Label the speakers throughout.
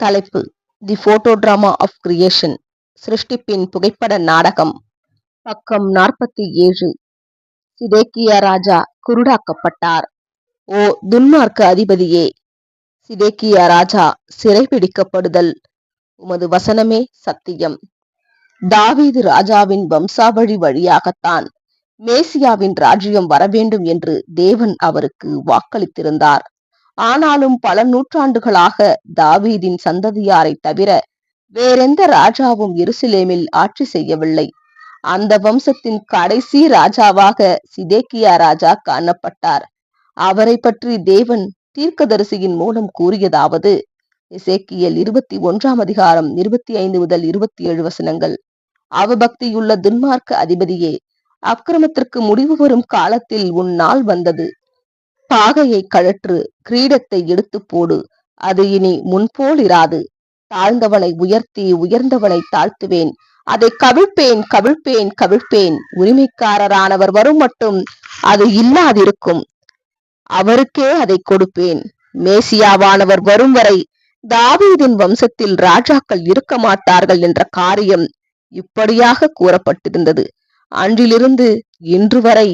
Speaker 1: தலைப்பு the photo drama of creation சிருஷ்டிப்பின் புகைப்பட நாடகம் பக்கம் நாற்பத்தி ஏழு. சிதேக்கிய ராஜா குருடாக்கப்பட்டார். ஓ துன்மார்க்க அதிபதியே! சிதேக்கிய ராஜா சிறைபிடிக்கப்படுதல் உமது வசனமே சத்தியம். தாவீது ராஜாவின் வம்சாவழி வழியாகத்தான் மேசியாவின் ராஜ்யம் வரவேண்டும் என்று தேவன் அவருக்கு வாக்களித்திருந்தார். ஆனாலும் பல நூற்றாண்டுகளாக தாவீதின் சந்ததியாரை தவிர வேறெந்த ராஜாவும் எருசலேமில் ஆட்சி செய்யவில்லை. அந்த வம்சத்தின் கடைசி ராஜாவாக சிதேக்கியா ராஜா காணப்பட்டார். அவரை பற்றி தேவன் தீர்க்கதரிசியின் மூலம் கூறியதாவது இசேக்கியல் இருபத்தி ஒன்றாம் அதிகாரம் இருபத்தி ஐந்து முதல் இருபத்தி ஏழு வசனங்கள். அவபக்தியுள்ள துன்மார்க்க அதிபதியே அக்கிரமத்திற்கு முடிவு வரும் காலத்தில் உன் நாள் வந்தது. பாகையை கழற்று கிரீடத்தை எடுத்து போடு. அது இனி முன்போல் இராது. தாழ்ந்தவனை உயர்த்தி உயர்ந்தவனை தாழ்த்துவேன். அதை கவிழ்ப்பேன் கவிழ்ப்பேன் கவிழ்ப்பேன். உரிமைக்காரரானவர் வரும் மட்டும் அது இல்லாதிருக்கும். அவருக்கே அதை கொடுப்பேன். மேசியாவானவர் வரும் வரை தாவீதின் வம்சத்தில் ராஜாக்கள் இருக்க மாட்டார்கள் என்ற காரியம் இப்படியாக கூறப்பட்டிருந்தது. அன்றிலிருந்து இன்று வரை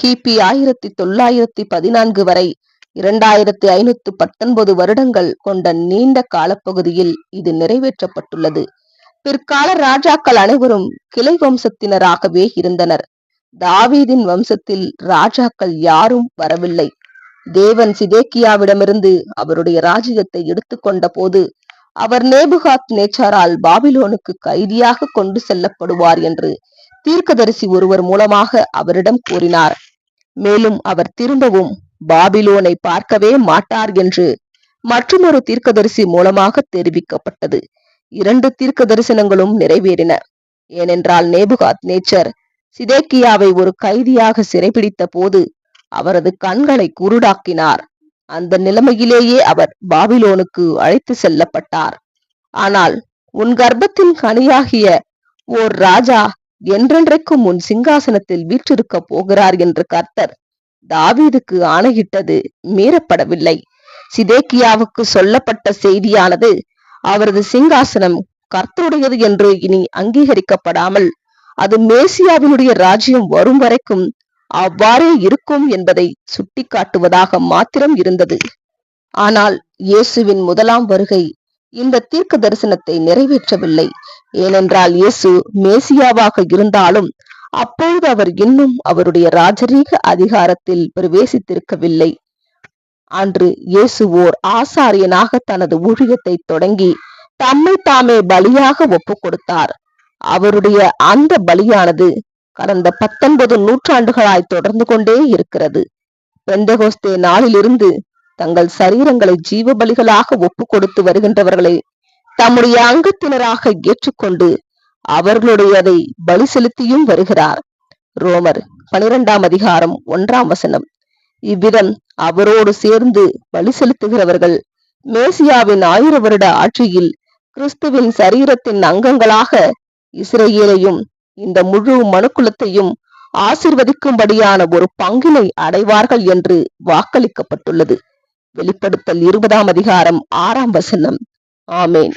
Speaker 1: கிபி ஆயிரத்தி தொள்ளாயிரத்தி பதினான்கு வரை இரண்டாயிரத்தி ஐநூத்து பத்தொன்பது வருடங்கள் கொண்ட நீண்ட காலப்பகுதியில் இது நிறைவேற்றப்பட்டுள்ளது. பிற்கால ராஜாக்கள் அனைவரும் கிளை வம்சத்தினராகவே இருந்தனர். தாவீதின் வம்சத்தில் ராஜாக்கள் யாரும் வரவில்லை. தேவன் சிதேக்கியாவிடமிருந்து அவருடைய ராஜ்யத்தை எடுத்துக்கொண்ட போது அவர் நேபுகாத் நேச்சாரால் பாபிலோனுக்கு கைதியாக கொண்டு செல்லப்படுவார் என்று தீர்க்கதரிசி ஒருவர் மூலமாக அவரிடம் கூறினார். மேலும் அவர் திரும்பவும் பாபிலோனை பார்க்கவே மாட்டார் என்று மற்றொரு தீர்க்கதரிசி மூலமாக தெரிவிக்கப்பட்டது. இரண்டு தீர்க்க தரிசனங்களும் நிறைவேறின. ஏனென்றால் நேபுகாத் நேச்சர் சிதேக்கியாவை ஒரு கைதியாக சிறைபிடித்த போது அவரது கண்களை குருடாக்கினார். அந்த நிலைமையிலேயே அவர் பாபிலோனுக்கு அழைத்து செல்லப்பட்டார். ஆனால் உன் கர்ப்பத்தின் கனியாகிய ஓர் ராஜா என்றென்றைக்கும் உன் சிங்காசனத்தில் வீற்றிருக்க போகிறார் என்று கர்த்தர் தாவீதுக்கு ஆணையிட்டது மீறப்படவில்லை. சிதேக்கியாவுக்கு சொல்லப்பட்ட செய்தியானது அவரது சிங்காசனம் கர்த்தருடையது என்று இனி அங்கீகரிக்கப்படாமல் அது மேசியாவினுடைய ராஜ்யம் வரும் வரைக்கும் அவ்வாறே இருக்கும் என்பதை சுட்டிக்காட்டுவதாக மாத்திரம் இருந்தது. ஆனால் இயேசுவின் முதலாம் வருகை இந்த தீர்க்க தரிசனத்தை நிறைவேற்றவில்லை. ஏனென்றால் இயேசு மேசியாவாக இருந்தாலும் அப்பொழுது அவர் இன்னும் அவருடைய ராஜரீக அதிகாரத்தில் பிரவேசித்திருக்கவில்லை. அன்று இயேசு ஓர் ஆசாரியனாக தனது ஊழியத்தை தொடங்கி தம்மை தாமே பலியாக ஒப்பு கொடுத்தார் அவருடைய அந்த பலியானது கடந்த பத்தொன்பது நூற்றாண்டுகளாய் தொடர்ந்து கொண்டே இருக்கிறது. பெந்தகோஸ்தே நாளிலிருந்து தங்கள் சரீரங்களை ஜீவ பலிகளாக ஒப்பு கொடுத்து வருகின்றவர்களை தம்முடைய அங்கத்தினராக ஏற்றுக்கொண்டு அவர்களுடையதை பலி செலுத்தியும் வருகிறார். ரோமர் பனிரெண்டாம் அதிகாரம் ஒன்றாம் வசனம். இவ்விதம் அவரோடு சேர்ந்து பலி செலுத்துகிறவர்கள் மேசியாவின் ஆயிர வருட ஆட்சியில் கிறிஸ்துவின் சரீரத்தின் அங்கங்களாக இஸ்ரேலையும் இந்த முழு மனுக்குலத்தையும் ஆசிர்வதிக்கும்படியான ஒரு பங்கினை அடைவார்கள் என்று வாக்களிக்கப்பட்டுள்ளது. வெளிப்படுத்தல் இருபதாம் அதிகாரம் ஆறாம் வசனம். ஆமேன்.